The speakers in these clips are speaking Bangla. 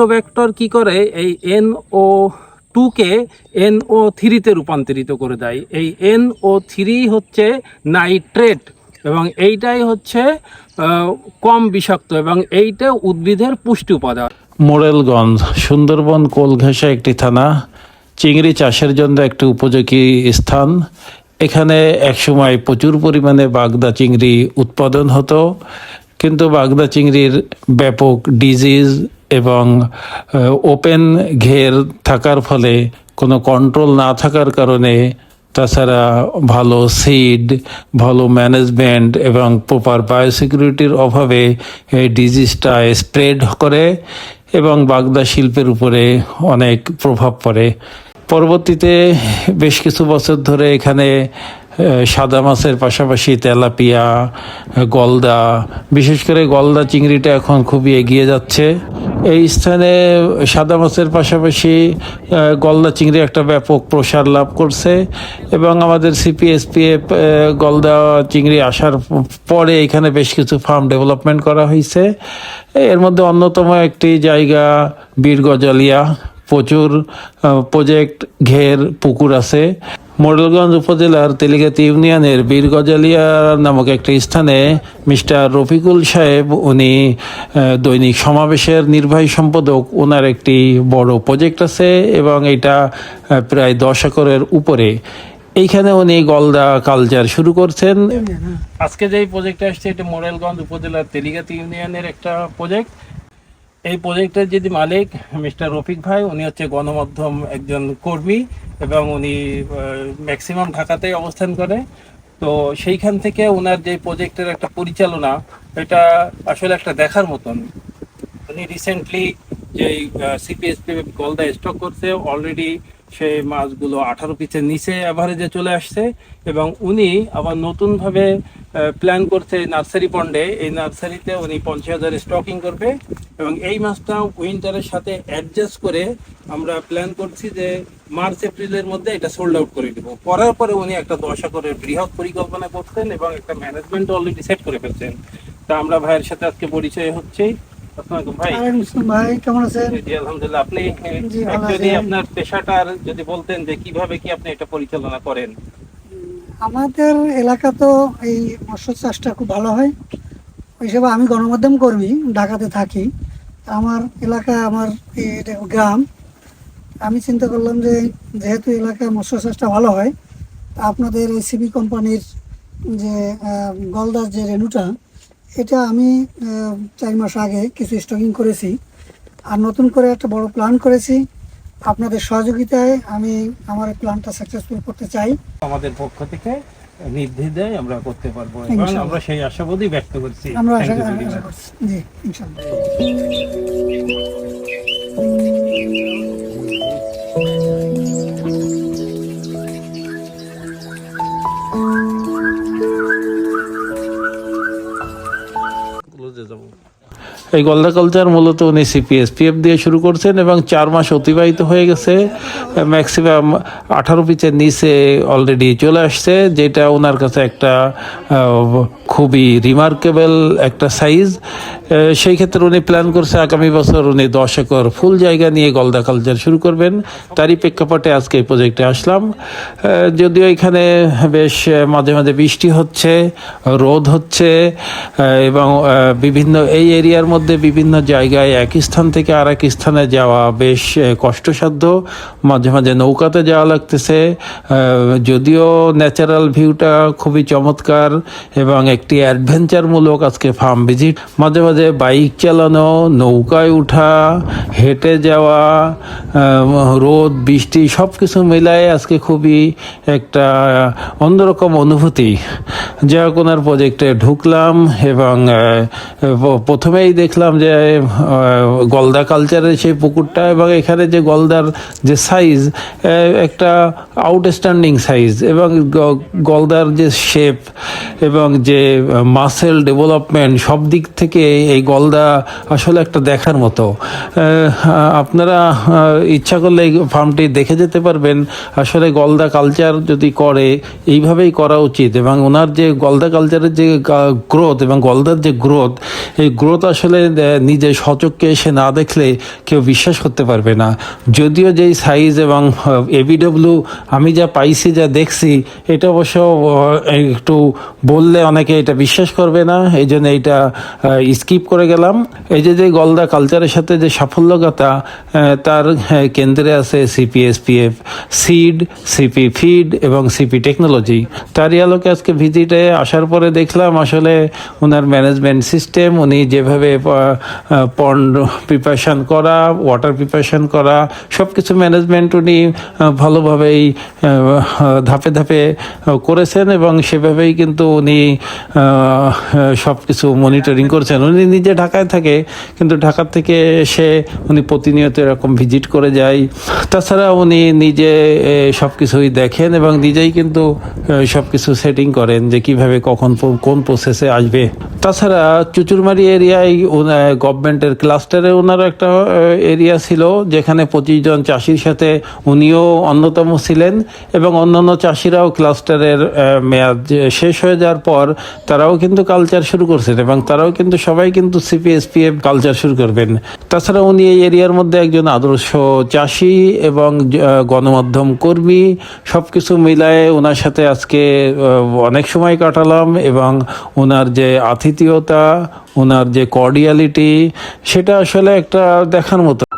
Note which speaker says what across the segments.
Speaker 1: অ্যাক্টোব্যাক্টর কি করে? এই এন ও টুকে এন ও থ্রিতে রূপান্তরিত করে দেয়। এই এন ও থ্রি হচ্ছে নাইট্রেট এবং এইটাই হচ্ছে কম বিষাক্ত এবং এইটা উদ্ভিদের পুষ্টি উপাদান।
Speaker 2: মোরেলগঞ্জ, সুন্দরবন, কোলঘেঁষা একটি থানা, চিংড়ি চাষের জন্য একটি উপযোগী স্থান। এখানে একসময় প্রচুর পরিমাণে বাগদা চিংড়ি উৎপাদন হতো, কিন্তু বাগদা চিংড়ির ব্যাপক ডিজিজ এবং ওপেন ঘের থাকার ফলে কোনো কন্ট্রোল না থাকার কারণে তাছাড়া ভালো সিড ভালো ম্যানেজমেন্ট এবং প্রপার বায়োসিকিউরিটির অভাবে এই ডিজিজটা স্প্রেড করে এবং বাগদা শিল্পের উপরে অনেক প্রভাব পড়ে। পরবর্তীতে বেশ কিছু বছর ধরে এখানে সাদা মাছের পাশাপাশি তেলাপিয়া গলদা, বিশেষ করে গলদা চিংড়িটা এখন খুবই এগিয়ে যাচ্ছে। এই স্থানে সাদা মাছের পাশাপাশি গলদা চিংড়ি একটা ব্যাপক প্রসার লাভ করছে এবং আমাদের সিপিএসপিএফ গলদা চিংড়ি আসার পরে এখানে বেশ কিছু ফার্ম ডেভেলপমেন্ট করা হয়েছে। এর মধ্যে অন্যতম একটি জায়গা বীর গজালিয়া প্রচুর প্রজেক্ট ঘের পুকুর আছে। মোডেলগঞ্জ উপজেলার তেলিগাতি ইউনিয়নের বীর গজালিয়া নামক একটি স্থানে মিস্টার রফিকুল সাহেব, উনি দৈনিক সমাবেশের নির্বাহী সম্পাদক। ওনার একটি বড় প্রজেক্ট আছে এবং এটা প্রায় দশ একরের উপরে। এইখানে উনি গলদা কালচার শুরু করছেন।
Speaker 1: আজকে যে প্রজেক্টটা আসছে, এটা মোরেলগঞ্জ উপজেলার তেলিগাতি ইউনিয়নের একটা প্রজেক্ট। এই প্রজেক্টের যদি মালিক মিস্টার রফিক ভাই, উনি হচ্ছে গণমাধ্যম একজন কর্মী এবং উনি ম্যাক্সিমাম ঢাকাতে অবস্থান করে। তো সেইখান থেকে ওনার যে প্রজেক্টের একটা পরিচালনা, এটা আসলে একটা দেখার মতন। উনি রিসেন্টলি যে সিপিএসপি গলদা স্টক করছে অলরেডি সেই মাছগুলো আঠারো পিসের নিচে অ্যাভারেজে চলে আসছে এবং উনি আবার নতুনভাবে প্ল্যান করছে নার্সারি পন্ডে এই নার্সারিতে উনি পঞ্চাশ হাজার স্টকিং করবে এবং এই মাছটা উইন্টারের সাথে অ্যাডজাস্ট করে আমরা প্ল্যান করছি যে মার্চ, এপ্রিলের মধ্যে এটা সোল্ড আউট করে দিব। করার পরে উনি একটা দশা করে বৃহৎ পরিকল্পনা করছেন এবং একটা ম্যানেজমেন্ট অলরেডি সেট করে ফেলছেন। তা আমরা ভাইয়ের সাথে আজকে পরিচয় আসসালামাইকুম ভাই।
Speaker 3: ভাই কেমন আছেন?
Speaker 1: জি আলহামদুলিল্লাহ আপনি যদি আপনার পেশাটার যদি বলতেন যে কীভাবে কি আপনি এটা পরিচালনা করেন?
Speaker 3: আমাদের এলাকা তো এই মৎস্য চাষটা খুব ভালো হয়। ওই হিসেবে আমি গণমাধ্যম কর্মী ঢাকাতে থাকি। আমার এলাকা আমার গ্রাম। আমি চিন্তা করলাম যে যেহেতু এলাকায় মৎস্য চাষটা ভালো হয় তা আপনাদের এই সিবি কোম্পানির যে গলদার যে রেনুটা এটা আমি চার মাস আগে কিছু স্টকিং করেছি। আর নতুন করে একটা বড় প্ল্যান করেছি। আপনাদের সহযোগিতায় আমি আমার প্ল্যানটা সাকসেসফুল করতে চাই।
Speaker 1: আমাদের পক্ষ থেকে নির্দ্বিধায় আমরা করতে পারব এবং আমরা সেই আশাবাদী ব্যক্ত করছি।
Speaker 3: আমরা আশা. করছি। জি ইনশাল্লাহ।
Speaker 2: এই গলদা কালচার মূলত উনি সিপিএসপিএফ দিয়ে শুরু করছেন এবং চার মাস অতিবাহিত হয়ে গেছে। ম্যাক্সিমাম আঠারো পিচের নিচে অলরেডি চলে আসছে, যেটা ওনার কাছে একটা খুবই রিমার্কেবল একটা সাইজ সেই ক্ষেত্রে উনি প্ল্যান করছে আগামী বছর উনি দশ একর ফুল জায়গা নিয়ে গলদা কালচার শুরু করবেন। তারই প্রেক্ষাপটে আজকে এই প্রজেক্টে আসলাম। যদিও এখানে বেশ মাঝে মাঝে বৃষ্টি হচ্ছে, রোদ হচ্ছে এবং বিভিন্ন এই এরিয়ার মধ্যে বিভিন্ন জায়গায় এক স্থান থেকে আর এক স্থানে যাওয়া বেশ কষ্টসাধ্য। মাঝে মাঝে নৌকাতে যাওয়া লাগতেছে। যদিও ন্যাচারাল ভিউটা খুবই চমৎকার এবং একটি অ্যাডভেঞ্চারমূলক আজকে ফার্ম ভিজিট মাঝে মাঝে বাইক চালানো, নৌকায় উঠা, হেঁটে যাওয়া রোদ, বৃষ্টি সব কিছু মিলায় আজকে খুবই একটা অন্যরকম অনুভূতি। যা ওনার প্রজেক্টে ঢুকলাম এবং প্রথমেই প্রথমেই দেখলাম যে গলদা কালচারের সেই পুকুরটা এবং এখানে যে গলদার যে সাইজ একটা আউটস্ট্যান্ডিং সাইজ এবং গলদার যে শেপ এবং যে মাসেল ডেভেলপমেন্ট সব দিক থেকে এই গলদা আসলে একটা দেখার মতো। আপনারা ইচ্ছা করলে এই ফার্মটি দেখে যেতে পারবেন। আসলে গলদা কালচার যদি করে, এইভাবেই করা উচিত এবং ওনার যে গলদা কালচারের যে গ্রোথ এবং গলদার যে গ্রোথ এই গ্রোথ আসলে নিজে সচককে এসে না দেখলে কেউ বিশ্বাস করতে পারবে না। যদিও যেই সাইজ এবং এবিডব্লিউ আমি যা পাইছি যা দেখছি এটা অবশ্য একটু বললে অনেকে এটা বিশ্বাস করবে না। এই জন্য এইটা স্কিপ করে গেলাম। এই যে যে গলদা কালচারের সাথে যে সাফল্যগাথা আহ, তার কেন্দ্রে আছে CP SPF seed CP feed এবং সিপি টেকনোলজি তারই আলোকে আজকে ভিজিটে আসার পরে দেখলাম আসলে ওনার ম্যানেজমেন্ট সিস্টেম উনি যেভাবে পন্ড প্রিপারেশান করা ওয়াটার প্রিপারেশান করা সব কিছু ম্যানেজমেন্ট উনি ভালোভাবেই ধাপে ধাপে করেছেন এবং সেভাবেই কিন্তু উনি সব কিছু মনিটরিং করছেন। উনি নিজে ঢাকায় থাকে, কিন্তু ঢাকা থেকে এসে উনি প্রতিনিয়ত এরকম ভিজিট করে যায়। তাছাড়া উনি নিজে সব কিছুই দেখেন এবং নিজেই কিন্তু সব কিছু সেটিং করেন যে কীভাবে কখন, কোন প্রসেসে আসবে। তাছাড়া চুচুরমারি এরিয়ায় গভর্নমেন্টের ক্লাস্টারে ওনার একটা এরিয়া ছিল, যেখানে পঁচিশ জন চাষির সাথে উনিও অন্যতম ছিলেন এবং অন্যান্য চাষিরাও ক্লাস্টারের মেয়াদ শেষ হয়ে যাওয়ার পর তারাও কিন্তু কালচার শুরু করছেন এবং তারাও কিন্তু, সবাই কিন্তু সিপিএসপিএফ কালচার শুরু করবেন। তাছাড়া উনি এই এরিয়ার মধ্যে একজন আদর্শ চাষি এবং গণমাধ্যম কর্মী সব কিছু মিলায়ে ওনার সাথে আজকে অনেক সময় কাটালাম এবং ওনার যে আতিথেয়তা ওনার যে কর্ডিয়ালিটি সেটা আসলে একটা দেখার মতো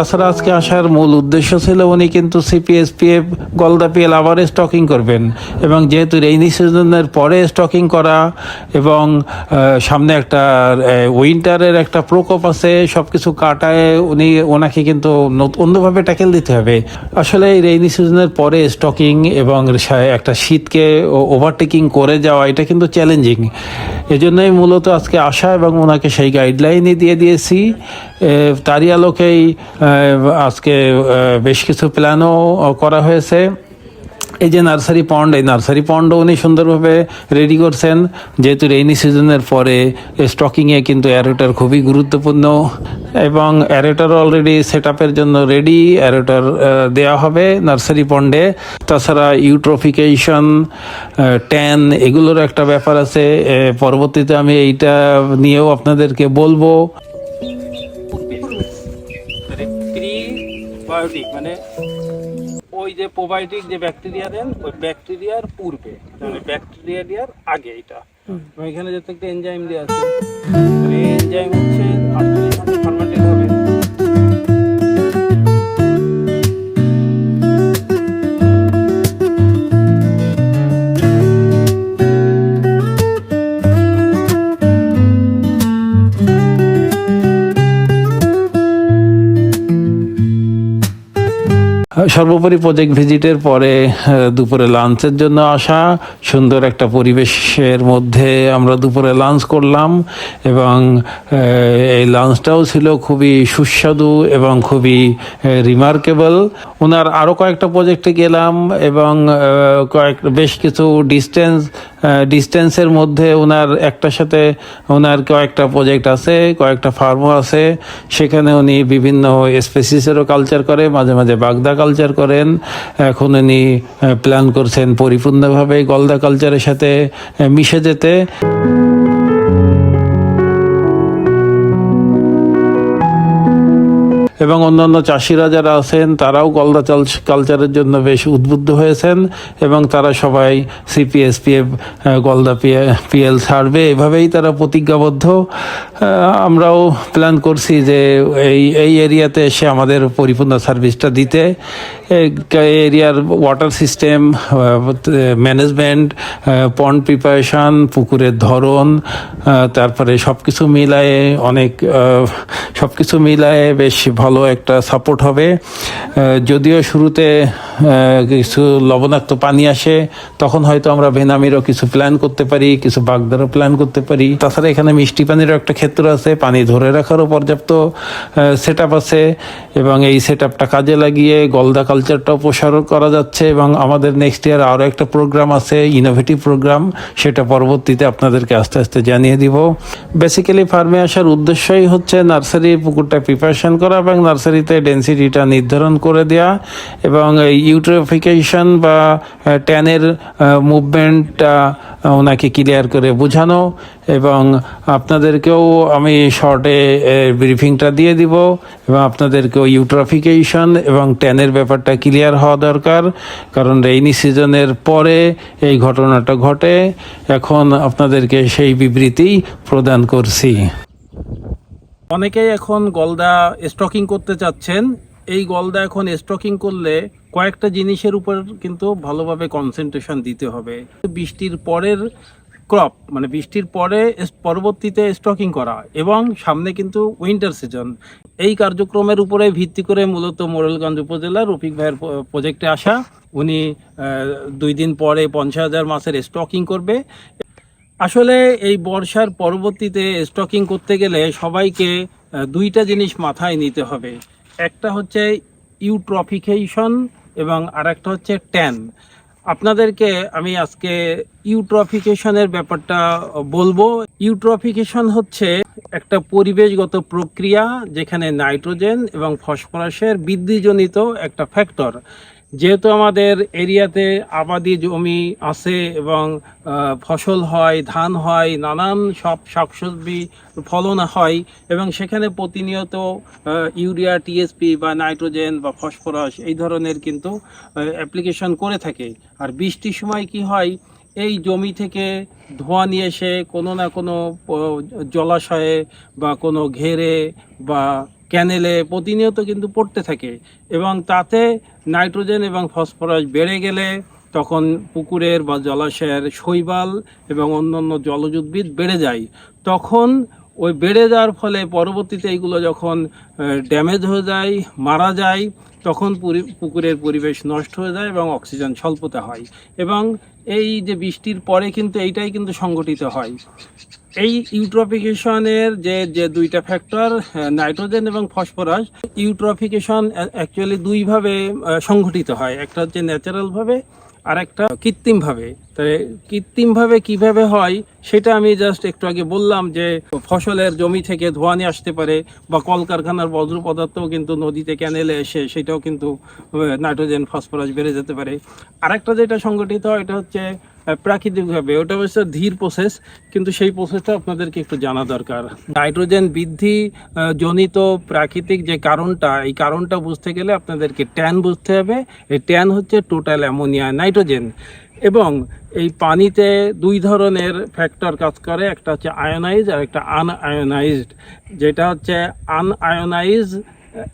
Speaker 2: তাছাড়া আজকে আসার মূল উদ্দেশ্য ছিল উনি কিন্তু সিপিএসপিএফ গলদা পিএল আবার স্টকিং করবেন। এবং যেহেতু রেইনি সিজনের পরে স্টকিং করা এবং সামনে একটা উইন্টারের একটা প্রকোপ আছে সব কিছু কাটায় উনি, ওনাকে কিন্তু নত- অন্যভাবে ট্যাকেল দিতে হবে। আসলে এই রেইনি সিজনের পরে স্টকিং এবং একটা শীতকে ওভারটেকিং করে যাওয়া, এটা কিন্তু চ্যালেঞ্জিং এজন্যই মূলত আজকে আসা এবং ওনাকে সেই গাইডলাইনই দিয়ে দিয়েছি। তারই আলোকেই আজকে বেশ কিছু প্ল্যানও করা হয়েছে। এই যে নার্সারি পন্ড এই নার্সারি পন্ডও উনি সুন্দরভাবে রেডি করছেন। যেহেতু রেইনি সিজনের পরে স্টকিংয়ে কিন্তু অ্যারোটার খুবই গুরুত্বপূর্ণ এবং অ্যারোটার অলরেডি সেট জন্য রেডি অ্যারোটার দেওয়া হবে নার্সারি পন্ডে তাছাড়া ইউট্রফিকেশন ট্যান এগুলোর একটা ব্যাপার আছে। পরবর্তীতে আমি এইটা নিয়েও আপনাদেরকে বলব।
Speaker 1: প্রিবায়োটিক মানে ওই যে প্রোবায়োটিক যে ব্যাকটেরিয়া দেন ওই ব্যাকটেরিয়ার পূর্বে মানে ব্যাকটেরিয়া দেওয়ার আগে এটা। এখানে যত একটা এনজাইম দেওয়া আছে। এনজাইম হচ্ছে
Speaker 2: সর্বোপরি প্রজেক্ট ভিজিটের পরে দুপুরে লাঞ্চের জন্য আসা, সুন্দর একটা পরিবেশের মধ্যে আমরা দুপুরে লাঞ্চ করলাম এবং এই লাঞ্চটাও ছিল খুবই সুস্বাদু এবং খুবই রিমার্কেবল ওনার আরও কয়েকটা প্রজেক্টে গেলাম এবং কয়েক, বেশ কিছু ডিস্টেন্স ডিস্টেন্সের মধ্যে ওনার একটার সাথে ওনার কয়েকটা প্রজেক্ট আছে, কয়েকটা ফার্মও আছে। সেখানে উনি বিভিন্ন স্পেসিসেরও কালচার করে, মাঝে মাঝে বাগদা কালচার করেন। এখন উনি প্ল্যান করছেন পরিপূর্ণভাবে গলদা কালচারের সাথে মিশে যেতে। এবং অন্যান্য চাষিরা যারা আছেন, তারাও গলদা চাল কালচারের জন্য বেশ উদ্বুদ্ধ হয়েছেন এবং তারা সবাই সিপিএসপিএফ গলদা পিএল ছাড়বে। এভাবেই তারা প্রতিজ্ঞাবদ্ধ। আমরাও প্ল্যান করছি যে এই এই এরিয়াতে এসে আমাদের পরিপূর্ণ সার্ভিসটা দিতে। এরিয়ার water system management pond preparation পুকুরের ধরন তারপরে সব কিছু মিলায়ে অনেক সব কিছু মিলায়ে বেশ ভালো
Speaker 4: ভালো একটা সাপোর্ট হবে। যদিও শুরুতে কিছু লবণাক্ত পানি আসে, তখন হয়তো আমরা ভেনামিরও কিছু প্ল্যান করতে পারি, কিছু বাগদারও প্ল্যান করতে পারি। তাছাড়া এখানে মিষ্টি পানিরও একটা ক্ষেত্র আছে, পানি ধরে রাখারও পর্যাপ্ত সেট আছে এবং এই সেট কাজে লাগিয়ে গলদা কালচারটাও প্রসার করা যাচ্ছে এবং আমাদের নেক্সট ইয়ার আরও একটা প্রোগ্রাম আছে ইনোভেটিভ প্রোগ্রাম সেটা পরবর্তীতে আপনাদেরকে আস্তে আস্তে জানিয়ে দিব। বেসিক্যালি ফার্মে আসার উদ্দেশ্যই হচ্ছে নার্সারি পুকুরটা প্রিপারেশন করা এবং নার্সারিতে ডেন্সিটিটা নির্ধারণ করে দেওয়া এবং ইউট্রোফিকেশন বা ট্যানের মুভমেন্টটা ওনাকে ক্লিয়ার করে বোঝানো এবং আপনাদেরকেও আমি শর্টে ব্রিফিংটা দিয়ে দিব এবং আপনাদেরকেও ইউট্রফিকেশন এবং ট্যানের ব্যাপারটা ক্লিয়ার হওয়া দরকার। কারণ রেইনি সিজনের পরে এই ঘটনাটা ঘটে। এখন আপনাদেরকে সেই বিবৃতি প্রদান করছি।
Speaker 2: অনেকেই এখন গলদা স্টকিং করতে চাচ্ছেন। এই গলদা এখন স্টকিং করলে কয়েকটা জিনিসের উপর কিন্তু ভালোভাবে কনসেন্ট্রেশন দিতে হবে। বৃষ্টির পরের ক্রপ মানে বৃষ্টির পরে পরবর্তীতে স্টকিং করা এবং সামনে কিন্তু উইন্টার সিজন এই কার্যক্রমের উপরে ভিত্তি করে মূলত মোরেলগঞ্জ উপজেলার রফিক ভাইয়ের প্রজেক্টে আসা। উনি দুই দিন পরে পঞ্চাশ হাজার মাসের স্টকিং করবে। আসলে এই বর্ষার পরবর্তীতে স্টকিং করতে গেলে সবাইকে দুইটা জিনিস মাথায় নিতে হবে। একটা হচ্ছে ইউট্রফিকেশন এবং আরেকটা হচ্ছে ট্যান আপনাদেরকে আমি আজকে ইউট্রফিকেশনের ব্যাপারটা বলব। ইউট্রফিকেশন হচ্ছে একটা পরিবেশগত প্রক্রিয়া যেখানে নাইট্রোজেন এবং ফসফরাসের বৃদ্ধিজনিত একটা ফ্যাক্টর যেহেতু আমাদের এরিয়াতে আবাদি জমি আছে এবং ফসল হয়, ধান হয়, নানান সব শাকসবজি ফলন হয়, এবং সেখানে প্রতিনিয়ত ইউরিয়া টিএসপি বা নাইট্রোজেন বা ফসফরাস এই ধরনের কিন্তু অ্যাপ্লিকেশন করে থাকে। আর বৃষ্টির সময় কি হয়, এই জমি থেকে ধোঁয়া নিয়ে এসে কোনো না কোনো জলাশয়ে বা কোনো ঘেরে বা ক্যানেলে প্রতিনিয়ত কিন্তু পড়তে থাকে এবং তাতে নাইট্রোজেন এবং ফসফরাস বেড়ে গেলে তখন পুকুরের বা জলাশয়ের শৈবাল এবং অন্যান্য জলজ উদ্ভিদ বেড়ে যায়। তখন ওই বেড়ে যাওয়ার ফলে পরবর্তীতে এইগুলো যখন ড্যামেজ হয়ে যায়, মারা যায়, তখন পুকুরের পরিবেশ নষ্ট হয়ে যায় এবং অক্সিজেন স্বল্পতা হয়। এবং এই যে বৃষ্টির পরে কিন্তু এইটাই কিন্তু সংগঠিত হয়। এই ইউট্রফিকেশনের যে যে দুইটা ফ্যাক্টর নাইট্রোজেন এবং ফসফরাস ইউট্রফিকেশন অ্যাকচুয়ালি দুইভাবে সংঘটিত হয়। একটা হচ্ছে ন্যাচারালভাবে আর একটা কৃত্রিমভাবে। তাহলে কৃত্রিমভাবে কীভাবে হয়, সেটা আমি জাস্ট একটু আগে বললাম যে, ফসলের জমি থেকে ধোঁয়া নিয়ে আসতে পারে বা কলকারখানার বজ্র পদার্থও কিন্তু নদীতে ক্যানেলে এসে সেটাও কিন্তু নাইট্রোজেন ফসফরাস বেড়ে যেতে পারে। আরেকটা যেটা সংগঠিত হয়, এটা হচ্ছে প্রাকৃতিকভাবে, ওটা অবশ্য ধীর প্রসেস কিন্তু সেই প্রসেসটা আপনাদেরকে একটু জানা দরকার। নাইট্রোজেন বৃদ্ধি জনিত প্রাকৃতিক যে কারণটা, এই কারণটা বুঝতে গেলে আপনাদেরকে ট্যান বুঝতে হবে। এই ট্যান হচ্ছে টোটাল অ্যামোনিয়া নাইট্রোজেন এবং এই পানিতে দুই ধরনের ফ্যাক্টর কাজ করে, একটা হচ্ছে আয়োনাইজ আর একটা আনআয়োনাইজড যেটা হচ্ছে আনআয়োনাইজ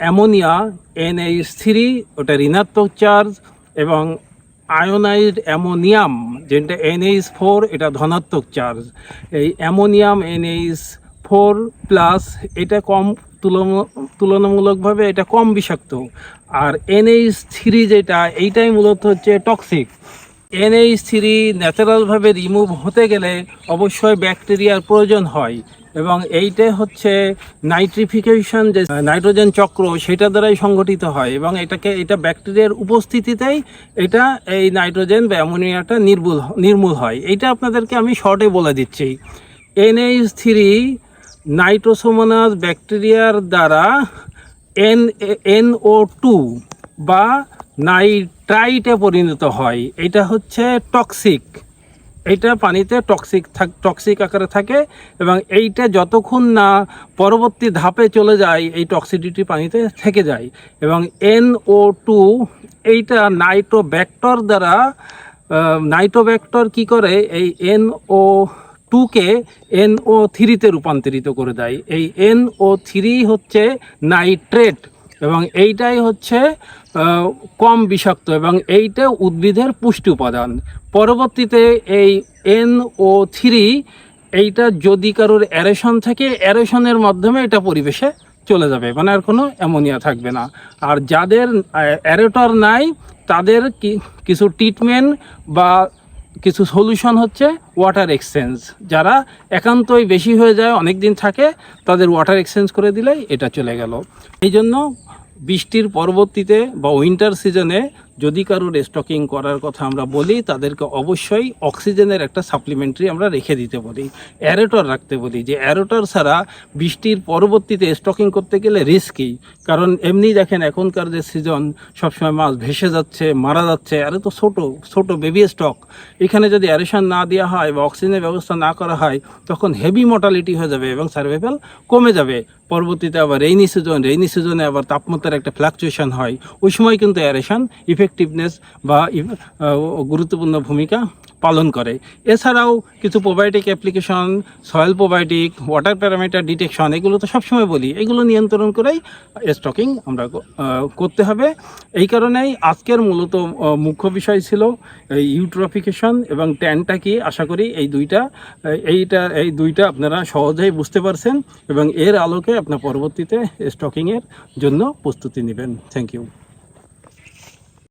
Speaker 2: অ্যামোনিয়া এনএইচ থ্রি ওটা ঋণাত্মক চার্জ এবং আয়োনাইজড অ্যামোনিয়াম, যেটা এনএইচ ফোর, এটা ধনাত্মক চার্জ। এই অ্যামোনিয়াম এনএইচ ফোর প্লাস এটা কম তুলনা- তুলনামূলকভাবে এটা কম বিষাক্ত। আর এনএইচ থ্রি যেটা, এইটাই মূলত হচ্ছে টক্সিক। এনএইচ থ্রি ন্যাচারালভাবে রিমুভ হতে গেলে অবশ্যই ব্যাকটেরিয়ার প্রয়োজন হয় এবং এইটা হচ্ছে নাইট্রিফিকেশন যে নাইট্রোজেন চক্র, সেটা দ্বারাই সংগঠিত হয় এবং এটাকে, এটা ব্যাকটেরিয়ার উপস্থিতিতেই এটা এই নাইট্রোজেন বা অ্যামোনিয়াটা নির্মূল নির্মূল হয়। এইটা আপনাদেরকে আমি শর্টে বলে দিচ্ছি। এনএইচ থ্রি নাইট্রোসোমোনাস ব্যাকটেরিয়ার দ্বারা এন এনও টু বা নাইট্রাইটে পরিণত হয়। এটা হচ্ছে টক্সিক। এইটা পানিতে টক্সিক থাক, টক্সিক আকারে থাকে এবং এইটা যতক্ষণ না পরবর্তী ধাপে চলে যায়, এই টক্সিডিটি পানিতে থেকে যায় এবং এনও টু এইটা নাইট্রোব্যাক্টর দ্বারা নাইট্রোব্যাক্টর কি করে? এই এনও টুকে এনও থ্রিতে রূপান্তরিত করে দেয়। এই এনও থ্রি হচ্ছে নাইট্রেট এবং এইটাই হচ্ছে কম বিষাক্ত এবং এইটা উদ্ভিদের পুষ্টি উপাদান। পরবর্তীতে এই এনও থ্রি এইটা যদি কারোর অ্যারেশন থাকে, অ্যারেশনের মাধ্যমে এটা পরিবেশে চলে যাবে মানে আর কোনো অ্যামোনিয়া থাকবে না। আর যাদের অ্যারেটর নাই, তাদের কিছু ট্রিটমেন্ট বা কিছু সলিউশন হচ্ছে ওয়াটার এক্সচেঞ্জ যারা একান্তই বেশি হয়ে যায় অনেক দিন থাকে, তাদের ওয়াটার এক্সচেঞ্জ করে দিলেই এটা চলে গেল। এই জন্য বৃষ্টির পরবর্তীতে বা উইন্টার সিজনে যদি কারোর স্টকিং করার কথা আমরা বলি, তাদেরকে অবশ্যই অক্সিজেনের একটা সাপ্লিমেন্টারি আমরা রেখে দিতে বলি অ্যারোটর রাখতে বলি, যে অ্যারোটর ছাড়া বৃষ্টির পরবর্তীতে স্টকিং করতে গেলে রিস্কি কারণ এমনি দেখেন এখনকার যে সিজন সবসময় মাছ ভেসে যাচ্ছে, মারা যাচ্ছে, আরে তো ছোট ছোট বেবি স্টক এখানে যদি অ্যারেশন না দেওয়া হয় বা অক্সিজেনের ব্যবস্থা না করা হয়, তখন হেভি মর্টালিটি হয়ে যাবে এবং সার্ভাইভাল কমে যাবে। পরবর্তীতে আবার রেইনি সিজন রেইনি সিজনে আবার তাপমাত্রার একটা ফ্লাকচুয়েশন হয়। ওই সময় কিন্তু অ্যারেশন ইফেক্টিভনেস বা গুরুত্বপূর্ণ ভূমিকা পালন করে। এছাড়াও কিছু probiotic application soil probiotic water parameter detection এগুলো তো সবসময় বলি। এগুলো নিয়ন্ত্রণ করেই স্টকিং আমরা করতে হবে। এই কারণেই আজকের মূলত মুখ্য বিষয় ছিল এই ইউট্রফিকেশন এবং ট্যানটা কি আশা করি এই দুইটা এইটা, এই দুইটা আপনারা সহজেই বুঝতে পারছেন এবং এর আলোকে আপনার পরবর্তীতে স্টকিংয়ের জন্য প্রস্তুতি নেবেন। Thank you